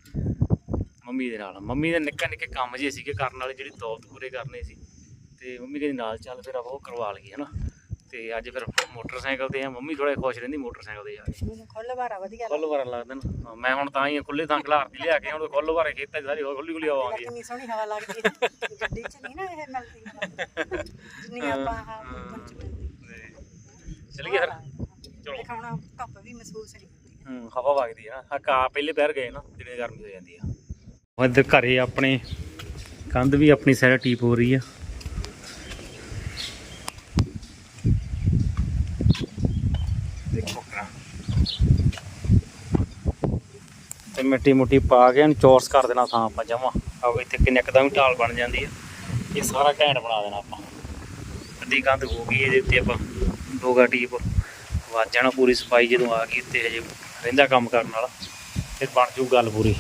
ਮੰਮੀ ਦੇ ਨਾਲ। ਮੰਮੀ ਦੇ ਨਿੱਕੇ ਨਿੱਕੇ ਕੰਮ ਜੇ ਸੀਗੇ ਕਰਨ ਵਾਲੇ ਜਿਹੜੀ ਦੌਲਤ ਪੂਰੇ ਕਰਨੇ ਸੀ। ਤੇ ਮੰਮੀ ਕਹਿੰਦੀ ਨਾਲ ਚੱਲ ਫਿਰ ਆਪਾਂ ਉਹ ਕਰਵਾ ਲਈਏ ਹਨਾ? ਤੇ ਅੱਜ ਫਿਰ ਮੋਟਰਸਾਈਕਲ ਤੇ ਆ। ਮੰਮੀ ਥੋੜਾ ਖੁਸ਼ ਰਹਿੰਦੀ ਮੋਟਰਸਾਈਕਲ ਤੇ ਜਾ ਕੇ। ਖੁੱਲ ਬਾਰਾ ਵਧੀਆ ਖੁੱਲ ਵਾਰਾ ਲੱਗਦਾ ਨਾ। ਹਾਂ, ਮੈਂ ਹੁਣ ਤਾਂ ਹੀ ਖੁੱਲੇ ਥਾਂ ਖਲਾਰਤੀ ਲਿਆ ਕੇ ਹੁਣ ਖੁੱਲ ਵਾਰੇ ਖੇਤਾਂ 'ਚ ਸਾਰੀ ਖੁੱਲੀ ਖੁੱਲੀ ਹਵਾ ਆਉਂਦੀ ਹੈ ਕਿੰਨੀ ਸੋਹਣੀ ਹਵਾ ਲੱਗਦੀ ਹੈ ਗੱਡੀ 'ਚ ਨਹੀਂ ਨਾ ਇਹ ਮਿਲਦੀ। ਜਿੰਨੀ ਆਪਾਂ ਆਹ ਬੰਚ ਮਿਲਦੀ। ਚੱਲ ਗਿਆ ਫਿਰ। ਚਲੋ। ਦਿਖਾਉਣਾ ਧੁੱਪ ਵੀ ਮਹਿਸੂਸ ਨਹੀਂ ਹੁੰਦੀ। ਹੂੰ ਹਵਾ ਵਗਦੀ ਆ ਆ ਕਾ ਪਹਿਲੇ ਪੈਰ ਗਏ ਨਾ ਜਿਹੜੇ ਗਰਮੀ ਹੋ ਜਾਂਦੀ ਆ। ਇੱਧਰ ਘਰੇ ਆਪਣੇ ਕੰਧ ਵੀ ਆਪਣੀ ਸਾਈਡ ਟੀਪ ਹੋ ਰਹੀ ਆ। ਦੇਖੋ ਤੇ ਮਿੱਟੀ ਮੁੱਟੀ ਪਾ ਕੇ ਇਹਨੂੰ ਚੌਰਸ ਕਰ ਦੇਣਾ ਥਾਂ ਆਪਾਂ ਜਮਾ। ਆਹ ਇੱਥੇ ਕਿੰਨੇ ਇੱਕਦਮ ਢਾਲ ਬਣ ਜਾਂਦੀ ਆ। ਇਹ ਸਾਰਾ ਘੈਂਟ ਬਣਾ ਦੇਣਾ ਆਪਾਂ। ਅੱਧੀ ਕੰਧ ਹੋ ਗਈ ਇਹਦੇ ਉੱਤੇ ਆਪਾਂ। ਦੋਗਾ ਟੀਪ। ਵੱਜ ਜਾਣਾ ਪੂਰੀ ਸਫ਼ਾਈ ਜਦੋਂ ਆ ਗਈ ਤੇ ਹਜੇ ਰਹਿੰਦਾ ਕੰਮ ਕਰਨ ਵਾਲਾ। ਫਿਰ ਬਣ ਜੂ ਗੱਲ ਪੂਰੀ।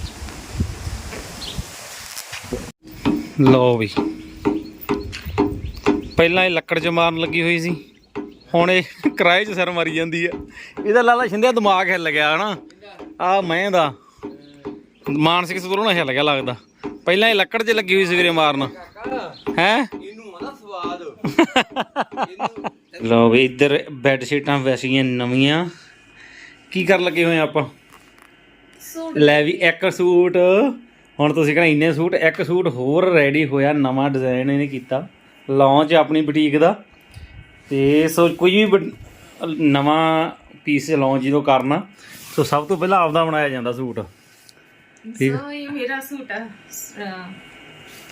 ਲਓ ਵੀ। ਪਹਿਲਾਂ ਇਹ ਲੱਕੜ 'ਚ ਮਾਰਨ ਲੱਗੀ ਹੋਈ ਸੀ। ਹੁਣ ਇਹ ਕਿਰਾਏ 'ਚ ਸਰ ਮਾਰੀ ਜਾਂਦੀ ਆ। ਇਹਦਾ ਲਾਲਾ ਸ਼ਿੰਦਿਆ ਦਿਮਾਗ ਹਿੱਲ ਗਿਆ ਹਨਾ। ਆ ਮੈਂ ਦਾ। ਮਾਨਸਿਕ ਸੰਤੁਲਨ ਹਿੱਲ ਗਿਆ ਲੱਗਦਾ। ਪਹਿਲਾਂ ਇਹ ਲੱਕੜ 'ਚ ਲੱਗੀ ਹੋਈ ਸੀ ਵੀਰੇ ਮਾਰਨ। ਹੈ? ਲਓ ਵੀ ਇੱਧਰ ਬੈੱਡ ਸ਼ੀਟਾਂ ਵੈਸੀਆਂ ਨਵੀਆਂ। ਕੀ ਕਰਨ ਲੱਗੇ ਹੋਏ ਆਪਾਂ? ਲੈ ਵੀ ਇੱਕ ਸੂਟ। ਹੁਣ ਤੁਸੀਂ ਕਹਿੰਦੇ ਇੰਨੇ ਸੂਟ ਇੱਕ ਸੂਟ ਹੋਰ ਰੈਡੀ ਹੋਇਆ ਨਵਾਂ ਡਿਜ਼ਾਈਨ ਇਹਨੇ ਕੀਤਾ। ਲਾਂਚ ਆਪਣੀ ਬੁਟੀਕ ਦਾ। ਤੇ ਸੋ ਕੋਈ ਵੀ ਨਵਾਂ ਪੀਸ ਲਾਂਚ ਜਦੋਂ ਕਰਨਾ ਸੋ ਸਭ ਤੋਂ ਪਹਿਲਾਂ ਆਪਦਾ ਬਣਾਇਆ ਜਾਂਦਾ ਸੂਟ। ਠੀਕ ਸੋ ਇਹ ਮੇਰਾ ਸੂਟ ਆ।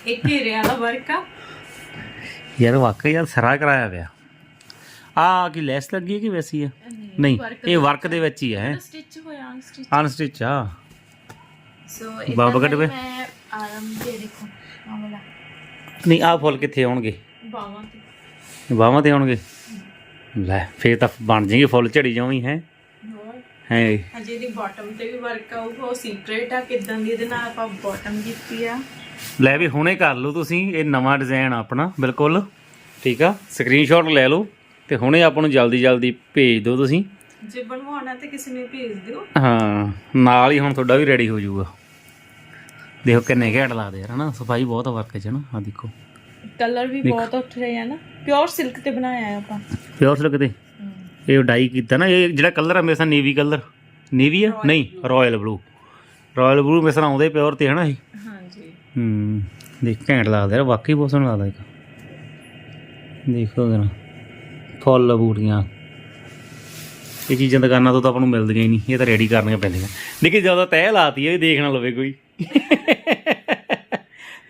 ਇੱਕ ਘੇਰੇ ਵਾਲਾ ਵਰਕ ਆ। ਯਾਰ ਵਾਕਈ ਯਾਰ ਸਰਾ ਕਰਾਇਆ ਪਿਆ। ਆ ਕੀ ਲੈਸ ਲੱਗੀ ਹੈ ਕਿ ਵੈਸੀ ਆ ਨਹੀਂ ਇਹ ਵਰਕ ਦੇ ਵਿੱਚ ਹੀ ਹੈ। ਸਟਿਚ ਹੋਇਆ ਸਟਿਚ ਅਨਸਟਿਚ ਆ। ਸੋ ਬਾਬਾ ਕੱਢ ਵੇ। ਮੈਂ ਆਰਮ ਦੇ ਦੇਖੋ ਆਮਲਾ ਨਹੀਂ ਆ ਫੁੱਲ ਕਿੱਥੇ ਆਉਣਗੇ? ਬਾਵਾਂ ਤੇ। ਬਾਹਾਂ ਤੇ ਆਉਣਗੇ? ਲੈ ਫੇਰ ਤਾਂ ਬਣ ਜਾਣਗੇ ਫੁੱਲ ਝੜੀ ਜਾਵੀਂ ਹੈ? ਹੈ? ਹਜੇ ਦੀ ਬਾਟਮ ਤੇ ਵੀ ਵਰਕ ਆਊਗਾ ਉਹ ਸੀਕ੍ਰੇਟ ਆ ਕਿਦਾਂ ਦੀ ਇਹਦੇ ਨਾਲ ਆਪਾਂ ਬਾਟਮ ਕੀਤੀ ਆ। ਲੈ ਵੀ ਹੁਣੇ ਕਰ ਲਓ ਤੁਸੀਂ ਇਹ ਨਵਾਂ ਡਿਜ਼ਾਈਨ ਆਪਣਾ ਬਿਲਕੁਲ। ਠੀਕ ਆ? ਸਕਰੀਨਸ਼ਾਟ ਲੈ ਲਓ ਤੇ ਹੁਣੇ ਆਪਾਂ ਨੂੰ ਜਲਦੀ ਜਲਦੀ ਭੇਜ ਦਿਓ ਤੁਸੀਂ। ਜੇ ਬਣਵਾਉਣਾ ਤੇ ਕਿਸੇ ਨੂੰ ਭੇਜ ਦਿਓ। ਹਾਂ ਨਾਲ ਹੀ ਹੁਣ ਤੁਹਾਡਾ ਵੀ ਰੈਡੀ ਹੋ ਜਾਊਗਾ। ਦੇਖੋ ਕਿੰਨੇ ਘੈਂਟ ਲੱਗਦੇ ਯਾਰ ਹਨਾ? ਸਫ਼ਾਈ ਬਹੁਤ ਵਰਕ 'ਚ ਨਾ ਆ ਦੇਖੋ। ਕਲਰ ਵੀ ਬਹੁਤ ਉੱਠ ਰਹੇ ਆ ਨਾ। ਪਿਓਰ ਸਿਲਕ ਤੇ ਬਣਾਇਆ ਹੈ ਆਪਾਂ। ਪਿਓਰ ਸਿਲਕ ਤੇ? ਇਹ ਡਾਈ ਕੀਤਾ ਨਾ ਇਹ ਜਿਹੜਾ ਕਲਰ ਆ ਮੇਰੇ ਸਾਹ ਨੇਵੀ ਕਲਰ ਨੇਵੀ ਆ? ਨਹੀਂ ਰਾਇਲ ਬਲੂ ਰਾਇਲ ਬਲੂ ਮੇਰੇ ਸਾਹ ਆਉਂਦੇ ਪਿਓਰ ਤੇ ਹੈ ਨਾ ਇਹ? ਹਾਂਜੀ। ਹੂੰ ਦੇਖ ਘੈਂਟ ਲੱਗਦਾ ਯਾਰ ਵਾਕਈ ਬਹੁਤ ਸੋਹਣਾ ਲੱਗਦਾ ਇੱਕ ਦੇਖੋ ਜਰਾ। ਫੁੱਲ ਬੂਟੀਆਂ। ਇਹ ਚੀਜ਼ਾਂ ਦੁਕਾਨਾਂ ਤੋਂ ਤਾਂ ਆਪਾਂ ਨੂੰ ਮਿਲਦੀਆਂ ਹੀ ਨਹੀਂ ਇਹ ਤਾਂ ਰੈਡੀ ਕਰਨੀਆਂ ਪੈਂਦੀਆਂ। ਲੇਕਿਨ ਜਦੋਂ ਤੈਅ ਲਾਤੀ ਹੈ ਇਹ ਦੇਖ ਨਾ ਲਵੇ ਕੋਈ।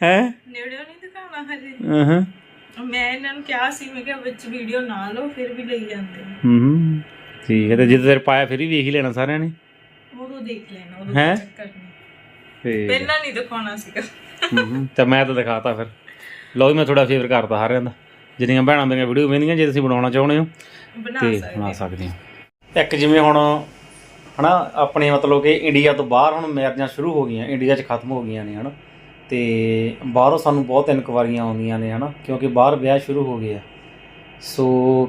ਹੈ? ਨੇੜਿਓ ਨਹੀਂ ਦਿਖਾਉਣਾ ਹਜੇ। ਹਾਂ ਮੈਂ ਇਹਨਾਂ ਨੂੰ ਕਿਹਾ ਸੀ ਮੈਂ ਕਿਹਾ ਵਿੱਚ ਵੀਡੀਓ ਨਾ ਲਓ ਫਿਰ ਵੀ ਲਈ ਜਾਂਦੇ। ਹੂੰ ਠੀਕ ਹੈ ਤੇ ਜਦੋਂ ਤੇਰੇ ਪਾਇਆ ਫਿਰ ਵੀ ਵੇਖ ਹੀ ਲੈਣਾ ਸਾਰਿਆਂ ਨੇ? ਉਦੋਂ ਦੇਖ ਲੈਣਾ ਉਦੋਂ ਹੈਂ? ਚੈੱਕ ਕਰਨੀ ਤੇ ਪਹਿਲਾਂ ਨਹੀਂ ਦਿਖਾਉਣਾ ਸੀਗਾ। ਹੂੰ ਤਾਂ ਮੈਂ ਤਾਂ ਦਿਖਾਤਾ ਫਿਰ। ਲਓ ਮੈਂ ਥੋੜਾ ਫੇਵਰ ਕਰਤਾ ਸਾਰਿਆਂ ਦਾ। ਜਿੰਨੀਆਂ ਭੈਣਾਂ ਮੇਰੀਆਂ ਵੀਡੀਓ ਵੇਖਦੀਆਂ ਜੇ ਤੁਸੀਂ ਬਣਾਉਣਾ ਚਾਹੁੰਦੇ ਹੋ ਬਣਾ ਸਕਦੇ ਹੋ ਇੱਕ ਜਿਵੇਂ ਹੁਣ ਹਨਾ ਆਪਣੇ ਮਤਲਬ ਕਿ ਇੰਡੀਆ ਤੋਂ ਬਾਹਰ ਹੁਣ ਮੈਰਿਜਾਂ ਸ਼ੁਰੂ ਹੋ ਗਈਆਂ ਇੰਡੀਆ 'ਚ ਖਤਮ ਹੋ ਗਈਆਂ ਨੇ ਹਨਾ। ਤੇ ਬਾਹਰੋਂ ਸਾਨੂੰ ਬਹੁਤ ਇਨਕੁਆਰੀਆਂ ਆਉਂਦੀਆਂ ਨੇ ਹਨਾ ਕਿਉਂਕਿ ਬਾਹਰ ਵਿਆਹ ਸ਼ੁਰੂ ਹੋ ਗਏ ਆ ਸੋ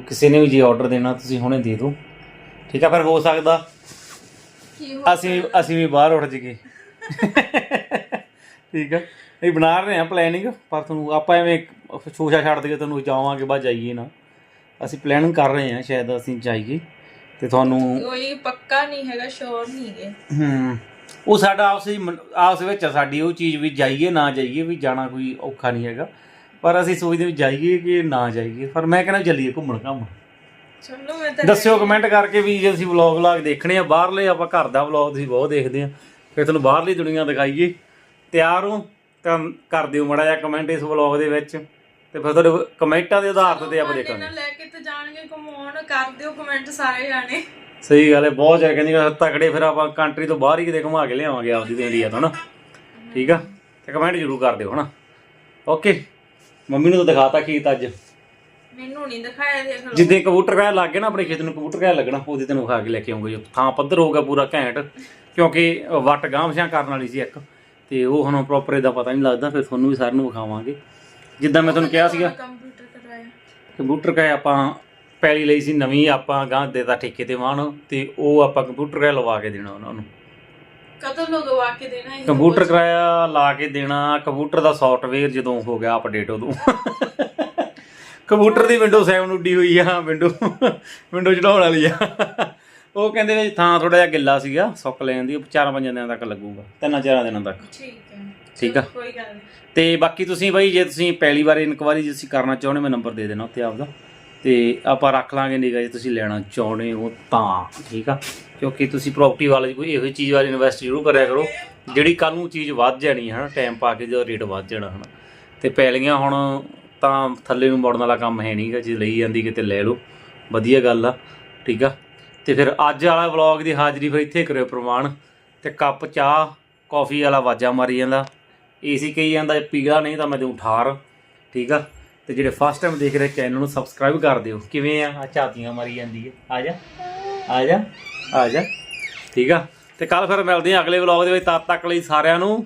ਕਿਸੇ ਨੇ ਵੀ ਜੇ ਆਰਡਰ ਦੇਣਾ ਤੁਸੀਂ ਹੁਣੇ ਦੇ ਦਿਓ। ਠੀਕ ਆ ਫਿਰ ਹੋ ਸਕਦਾ ਅਸੀਂ ਅਸੀਂ ਵੀ ਬਾਹਰ ਉੱਠ ਜੀਏ ਠੀਕ ਆ। ਇਹ ਬਣਾ ਰਹੇ ਆ ਪਲੈਨਿੰਗ ਪਰ ਤੁਹਾਨੂੰ ਆਪਾਂ ਐਵੇਂ ਸ਼ੋਸ਼ਾ ਛੱਡ ਦਈਏ ਤੁਹਾਨੂੰ ਜਾਵਾਂਗੇ ਬਾਅਦ ਜਾਈਏ ਨਾ। ਅਸੀਂ ਪਲੈਨਿੰਗ ਕਰ ਰਹੇ ਆ ਸ਼ਾਇਦ ਅਸੀਂ ਜਾਈਏ। ਤੇ ਤੁਹਾਨੂੰ ਕੋਈ ਪੱਕਾ ਨਹੀਂ ਹੈਗਾ ਸ਼ੋਰ ਨਹੀਂ ਹੈ ਹੂੰ ਉਹ ਸਾਡਾ ਆਪਸ ਵਿੱਚ ਆਪਸ ਵਿੱਚ ਆ ਸਾਡੀ ਉਹ ਚੀਜ਼ ਵੀ ਜਾਈਏ ਨਾ ਜਾਈਏ ਵੀ ਜਾਣਾ ਕੋਈ ਔਖਾ ਨਹੀਂ ਹੈਗਾ। ਪਰ ਅਸੀਂ ਸੋਚਦੇ ਵੀ ਜਾਈਏ ਕਿ ਨਾ ਜਾਈਏ ਪਰ ਮੈਂ ਕਹਿੰਦਾ ਚੱਲੀਏ ਘੁੰਮਣ ਘਾਮਣ। ਚਲੋ ਮੈਂ ਤਾਂ ਦੱਸਿਓ ਕਮੈਂਟ ਕਰਕੇ ਵੀ ਜੇ ਤੁਸੀਂ ਵਲੌਗ ਵਲੌਗ ਦੇਖਣੇ ਆ ਬਾਹਰਲੇ ਆਪਾਂ ਘਰ ਦਾ ਵਲੌਗ ਤੁਸੀਂ ਬਹੁਤ ਦੇਖਦੇ ਆ। ਫਿਰ ਤੁਹਾਨੂੰ ਬਾਹਰਲੀ ਦੁਨੀਆ ਦਿਖਾਈਏ। ਤਿਆਰ ਹੋ ਤਾਂ ਕਰ ਦਿਓ ਮੜਾ ਜਿਹਾ ਕਮੈਂਟ ਇਸ ਵਲੌਗ ਦੇ ਵਿੱਚ। ਤੇ ਫਿਰ ਤੁਹਾਡੇ ਕਮੈਂਟਾਂ ਦੇ ਆਧਾਰ ਤੇ ਆਪਾਂ ਦੇਖਾਂਗੇ। ਲੈ ਕੇ ਤੇ ਜਾਣਗੇ ਘੁਮਾਉਣ ਕਰ ਦਿਓ ਕਮੈਂਟ ਸਾਰੇ ਜਾਣੇ। ਸਹੀ ਗੱਲ ਹੈ ਬਹੁਤ ਜ਼ਿਆਦਾ ਕਹਿੰਦੀ ਤਕੜੇ ਫਿਰ ਆਪਾਂ ਕੰਟਰੀ ਤੋਂ ਬਾਹਰ ਹੀ ਕਿਤੇ ਘੁਮਾ ਕੇ ਲਿਆਵਾਂਗੇ ਆਪਦੀ ਤੇ ਇੰਡੀਆ ਤੋਂ ਨਾ ਠੀਕ ਆ? ਤੇ ਕਮੈਂਟ ਜ਼ਰੂਰ ਕਰ ਦਿਓ ਹਨਾ? ਓਕੇ ਮੰਮੀ ਨੂੰ ਤਾਂ ਦਿਖਾਤਾ ਖੀਤ ਅੱਜ। ਮੈਨੂੰ ਨਹੀਂ ਦਿਖਾਇਆ ਦੇਖ ਲਓ। ਜਿੱਦੇ ਕਬੂਤਰ ਕਹਿ ਲੱਗ ਗਏ ਨਾ ਆਪਣੇ ਖੇਤ ਨੂੰ ਕਬੂਤਰ ਕਹਿ ਲੱਗਣਾ ਉਹਦੇ ਤੈਨੂੰ ਖਾ ਕੇ ਲੈ ਕੇ ਆਉਂਗੇ ਜੋ। ਥਾਂ ਪੱਧਰ ਹੋਊਗਾ ਪੂਰਾ ਘੈਂਟ ਕਿਉਂਕਿ ਵੱਟ ਗਾਂਵਸ਼ਾਂ ਕਰਨ ਵਾਲੀ ਸੀ ਇੱਕ। ਤੇ ਉਹ ਹੁਣ ਪ੍ਰੋਪਰ ਇਹਦਾ ਪਤਾ ਨਹੀਂ ਲੱਗਦਾ ਫਿਰ ਤੁਹਾਨੂੰ ਵੀ ਸਾਰਿਆਂ ਨੂੰ ਵਿਖਾਵਾਂਗੇ। ਜਿੱਦਾਂ ਮੈਂ ਤੁਹਾਨੂੰ ਕਿਹਾ ਸੀਗਾ। ਕੰਪਿਊਟਰ ਕਰਵਾਇਆ। ਕੰਪਿਊਟਰ ਕਹੇ ਆਪਾਂ ਪੈਲੀ ਲਈ ਸੀ ਨਵੀਂ ਆਪਾਂ ਗਾਂ ਦੇਤਾ ਠੇਕੇ ਤੇ ਵਾਹਣ ਤੇ ਉਹ ਆਪਾਂ ਕੰਪਿਊਟਰ ਕਹੇ ਲਵਾ ਕੇ ਦੇਣਾ ਉਹਨਾਂ ਨੂੰ। ਕਦੋਂ ਲਗਵਾ ਕੇ ਦੇਣਾ ਇਹ? ਕੰਪਿਊਟਰ ਕਿਰਾਇਆ ਲਾ ਕੇ ਦੇਣਾ ਕੰਪਿਊਟਰ ਦਾ ਸੌਫਟਵੇਅਰ ਜਦੋਂ ਹੋ ਗਿਆ ਅਪਡੇਟ ਉਦੋਂ। ਕੰਪਿਊਟਰ ਦੀ ਵਿੰਡੋ 7 ਉੱਡੀ ਹੋਈ ਆ ਵਿੰਡੋ ਵਿੰਡੋ ਚੜਾਉਣ ਵਾਲੀ ਆ। ਉਹ ਕਹਿੰਦੇ ਵੀ ਥਾਂ ਥੋੜਾ ਜਿਹਾ ਗਿੱਲਾ ਸੀਗਾ ਸੁੱਕ ਲੈਣ ਦੀ ਚਾਰਾਂ ਪੰਜਾਂ ਦਿਨਾਂ ਤੱਕ ਲੱਗੂਗਾ ਤਿੰਨਾਂ ਚਾਰਾਂ ਦਿਨਾਂ ਤੱਕ। ਠੀਕ ਹੈ। ਠੀਕ ਆ। ਕੋਈ ਗੱਲ ਨਹੀਂ। ਤੇ ਬਾਕੀ ਤੁਸੀਂ ਬਾਈ ਜੇ ਤੁਸੀਂ ਪਹਿਲੀ ਵਾਰ ਇਨਕੁਆਰੀ ਜੇ ਤੁਸੀਂ ਕਰਨਾ ਚਾਹੁੰਦੇ ਮੈਂ ਨੰਬਰ ਦੇ ਦੇਣਾ ਉੱਤੇ ਆਪਦਾ। ਤੇ ਆਪਾਂ ਰੱਖ ਲਾਂਗੇ ਨਿਗਾ ਜੇ ਤੁਸੀਂ ਲੈਣਾ ਚਾਹੁੰਦੇ ਹੋ ਤਾਂ ਠੀਕ ਆ। ਕਿਉਂਕਿ ਤੁਸੀਂ ਪ੍ਰਾਪਰਟੀ ਵਾਲੇ ਕੋਈ ਇਹੋ ਜਿਹੀ ਚੀਜ਼ ਵਾਲੀ ਇਨਵੈਸਟ ਜ਼ਰੂਰ ਕਰਿਆ ਕਰੋ ਜਿਹੜੀ ਕੱਲ ਨੂੰ ਚੀਜ਼ ਵੱਧ ਜਾਣੀ ਹੈ ਨਾ ਟਾਈਮ ਪਾ ਕੇ ਜਦੋਂ ਰੇਟ ਵੱਧ ਜਾਣਾ ਹਨਾ। ਤੇ ਪੈਲੀਆਂ ਹੁਣ ਤਾਂ ਥੱਲੇ ਨੂੰ ਮੋੜਨ ਵਾਲਾ ਕੰਮ ਹੈ ਨਹੀਂਗਾ ਜੇ ਲਈ ਜਾਂਦੀ ਕਿਤੇ ਲੈ ਲਓ। ਵਧੀਆ ਗੱਲ ਆ ਠੀਕ ਆ। ਤੇ ਫਿਰ ਅੱਜ ਵਾਲਾ ਵਲੌਗ ਦੀ ਹਾਜ਼ਰੀ ਫਿਰ ਇੱਥੇ ਕਰਿਓ ਪ੍ਰਮਾਣ। ਤੇ ਕੱਪ ਚਾਹ ਕਾਫੀ ਵਾਲਾ ਵਾਜਾ ਮਾਰੀ ਜਾਂਦਾ। ਏਸੀ ਕਹੀ ਜਾਂਦਾ ਪੀਲਾ ਨਹੀਂ ਤਾਂ ਮੈਂ ਦੇਉ ਠਾਰ ਠੀਕ ਆ? ਤੇ ਜਿਹੜੇ ਫਸਟ ਟਾਈਮ ਦੇਖ ਰਹੇ ਚੈਨਲ ਨੂੰ ਸਬਸਕ੍ਰਾਈਬ ਕਰ ਦਿਓ। ਕਿਵੇਂ ਆ? ਆ ਝਾਤੀਆਂ ਮਾਰੀ ਜਾਂਦੀ ਹੈ ਆ ਜਾ। ਆ ਜਾ। ਆ ਜਾ। ਠੀਕ ਆ? ਤੇ ਕੱਲ ਫਿਰ ਮਿਲਦੇ ਆ ਅਗਲੇ ਵਲੌਗ ਦੇ ਵਿੱਚ। ਤਦ ਤੱਕ ਲਈ ਸਾਰਿਆਂ ਨੂੰ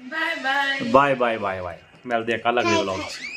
bye bye bye bye bye bye ਮਿਲਦੇ ਆ ਕੱਲ ਅਗਲੇ ਵਲੌਗ 'ਚ।